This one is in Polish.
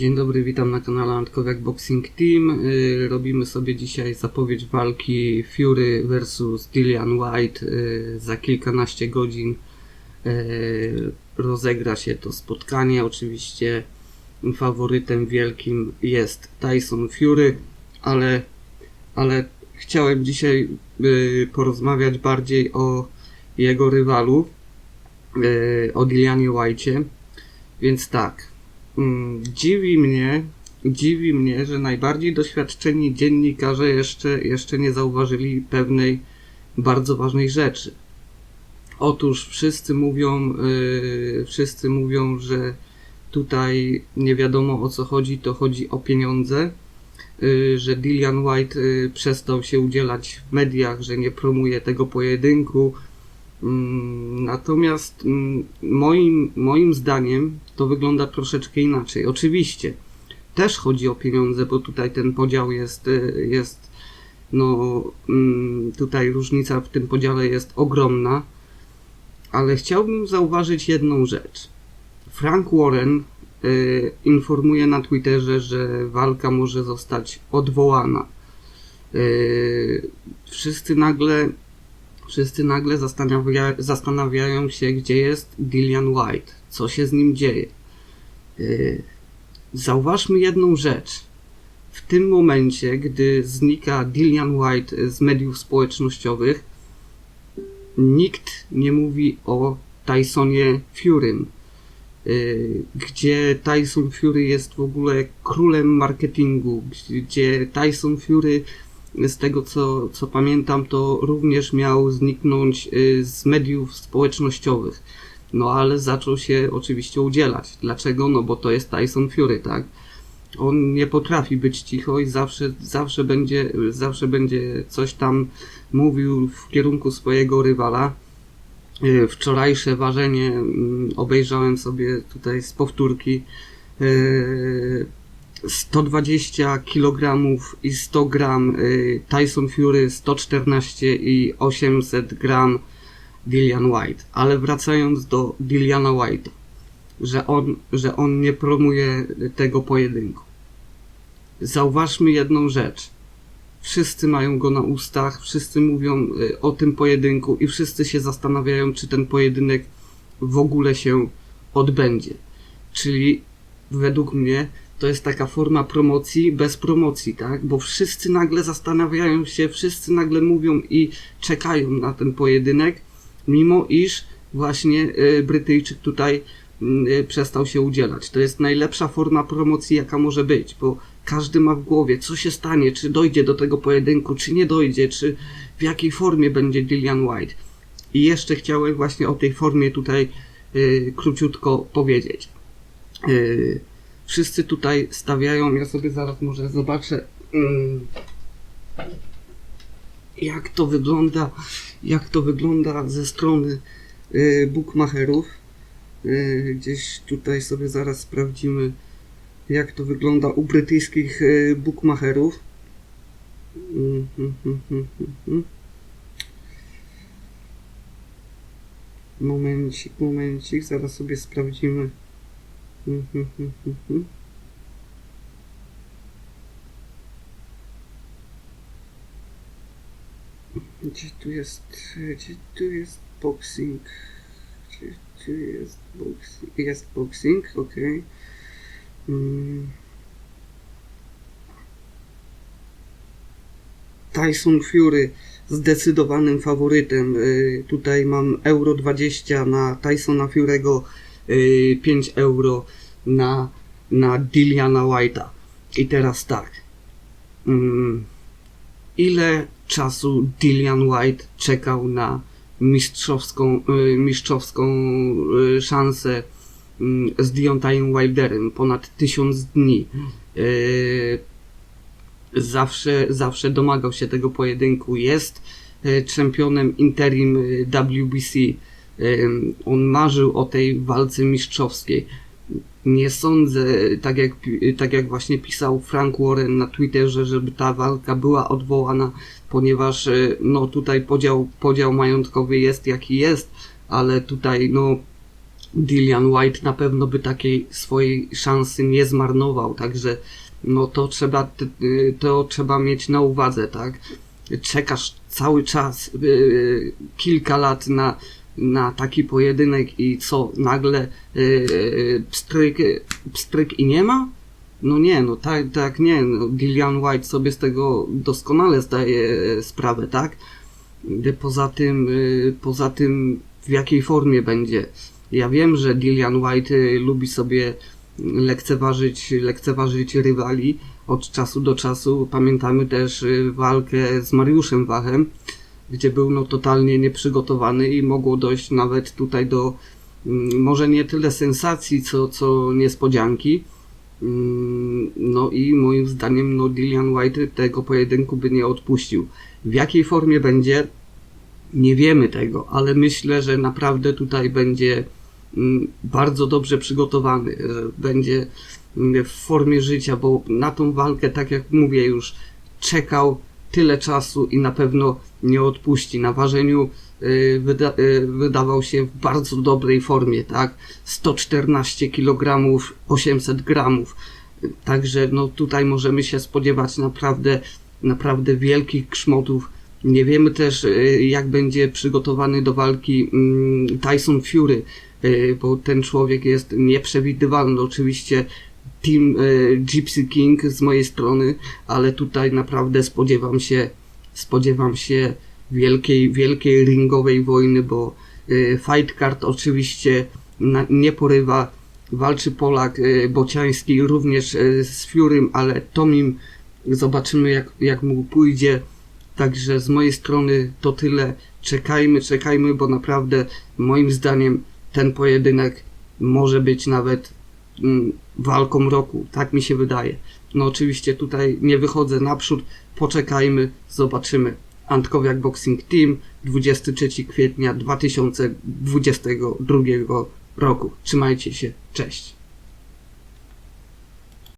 Dzień dobry, witam na kanale Antkowiak Boxing Team. Y, Robimy sobie dzisiaj zapowiedź walki Fury vs Dillian White. Y, Za kilkanaście godzin y, rozegra się to spotkanie. Oczywiście faworytem wielkim jest Tyson Fury, ale, ale chciałem dzisiaj porozmawiać bardziej o jego rywalu, o Dillianie White'cie. Więc tak, dziwi mnie, dziwi mnie, że najbardziej doświadczeni dziennikarze jeszcze, jeszcze nie zauważyli pewnej bardzo ważnej rzeczy. Otóż wszyscy mówią, yy, wszyscy mówią, że tutaj nie wiadomo o co chodzi, to chodzi o pieniądze, yy, że Dillian White yy, przestał się udzielać w mediach, że nie promuje tego pojedynku, Mm, Natomiast mm, moim, moim zdaniem to wygląda troszeczkę inaczej. Oczywiście też chodzi o pieniądze, bo tutaj ten podział jest, y, jest no mm, tutaj różnica w tym podziale jest ogromna, ale chciałbym zauważyć jedną rzecz. Frank Warren y, informuje na Twitterze, że walka może zostać odwołana. Y, wszyscy nagle wszyscy nagle zastanawia, zastanawiają się, gdzie jest Dillian White, co się z nim dzieje. Yy, Zauważmy jedną rzecz. W tym momencie, gdy znika Dillian White z mediów społecznościowych, nikt nie mówi o Tysonie Furym, yy, gdzie Tyson Fury jest w ogóle królem marketingu, gdzie Tyson Fury z tego co, co pamiętam, to również miał zniknąć y, z mediów społecznościowych. No ale zaczął się oczywiście udzielać. Dlaczego? No bo to jest Tyson Fury, tak? On nie potrafi być cicho i zawsze, zawsze będzie, zawsze będzie coś tam mówił w kierunku swojego rywala. Y, Wczorajsze ważenie mm, obejrzałem sobie tutaj z powtórki. Y, 120 kg i 100 gram y, Tyson Fury, 114 i 800 gram Dillian White. Ale wracając do Dilliana White, że on, że on nie promuje tego pojedynku. Zauważmy jedną rzecz. Wszyscy mają go na ustach, wszyscy mówią y, o tym pojedynku i wszyscy się zastanawiają, czy ten pojedynek w ogóle się odbędzie. Czyli według mnie to jest taka forma promocji bez promocji, tak? Bo wszyscy nagle zastanawiają się, wszyscy nagle mówią i czekają na ten pojedynek, mimo iż właśnie y, Brytyjczyk tutaj y, przestał się udzielać. To jest najlepsza forma promocji, jaka może być, bo każdy ma w głowie, co się stanie, czy dojdzie do tego pojedynku, czy nie dojdzie, czy w jakiej formie będzie Dillian White. I jeszcze chciałem właśnie o tej formie tutaj y, króciutko powiedzieć. Y, wszyscy tutaj stawiają, ja sobie zaraz może zobaczę mm, jak to wygląda, jak to wygląda ze strony y, bookmacherów. Y, gdzieś tutaj sobie zaraz sprawdzimy jak to wygląda u brytyjskich y, bookmacherów. Mm, mm. Momencik, momencik, zaraz sobie sprawdzimy. Gdzie tu jest, gdzie tu jest boxing? Gdzie tu jest boxing? Jest boxing, okej. Mm. Tyson Fury zdecydowanym faworytem. Y, Tutaj mam euro 20 na Tysona Fury'ego, y, 5 euro na, na Dilliana White'a. I teraz tak. Mm, Ile czasu Dillian White czekał na mistrzowską, y, mistrzowską y, szansę mm, z Deontayem Wilderem? Ponad tysiąc dni. Y, Zawsze, zawsze domagał się tego pojedynku. Jest y, czempionem interim y, WBC. On marzył o tej walce mistrzowskiej. Nie sądzę, tak jak, tak jak właśnie pisał Frank Warren na Twitterze, żeby ta walka była odwołana, ponieważ y, no tutaj podział, podział majątkowy jest jaki jest, ale tutaj no Dillian White na pewno by takiej swojej szansy nie zmarnował, także no to trzeba, y, to trzeba mieć na uwadze, tak? Czekasz cały czas, y, kilka lat na, na taki pojedynek i co, nagle y, y, pstryk, pstryk i nie ma? No nie, no tak, tak nie, no Dillian White sobie z tego doskonale zdaje e, sprawę, tak? Poza tym, y, poza tym w jakiej formie będzie. Ja wiem, że Dillian White lubi sobie lekceważyć, lekceważyć rywali od czasu do czasu. Pamiętamy też walkę z Mariuszem Wachem, gdzie był no totalnie nieprzygotowany i mogło dojść nawet tutaj do mm, może nie tyle sensacji, co, co niespodzianki. Mm, No i moim zdaniem no Dillian White tego pojedynku by nie odpuścił. W jakiej formie będzie, nie wiemy tego, ale myślę, że naprawdę tutaj będzie mm, bardzo dobrze przygotowany, że będzie w formie życia, bo na tą walkę, tak jak mówię już, czekał tyle czasu i na pewno nie odpuści. Na ważeniu y, wyda, y, wydawał się w bardzo dobrej formie, tak? 114 kg, 800 gramów. Także no tutaj możemy się spodziewać naprawdę, naprawdę wielkich krzmotów. Nie wiemy też, y, jak będzie przygotowany do walki mm, Tyson Fury, bo ten człowiek jest nieprzewidywalny. Oczywiście Team y, Gypsy King z mojej strony, ale tutaj naprawdę spodziewam się, spodziewam się wielkiej, wielkiej ringowej wojny, bo y, Fight Card oczywiście nie porywa. Walczy Polak y, Bociański również z Furym, ale Tomim zobaczymy jak, jak mu pójdzie. Także z mojej strony to tyle. Czekajmy, czekajmy, bo naprawdę moim zdaniem ten pojedynek może być nawet mm, walką roku. Tak mi się wydaje. No oczywiście tutaj nie wychodzę naprzód. Poczekajmy, zobaczymy. Antkowiak Boxing Team 23 kwietnia 2022 roku. Trzymajcie się. Cześć.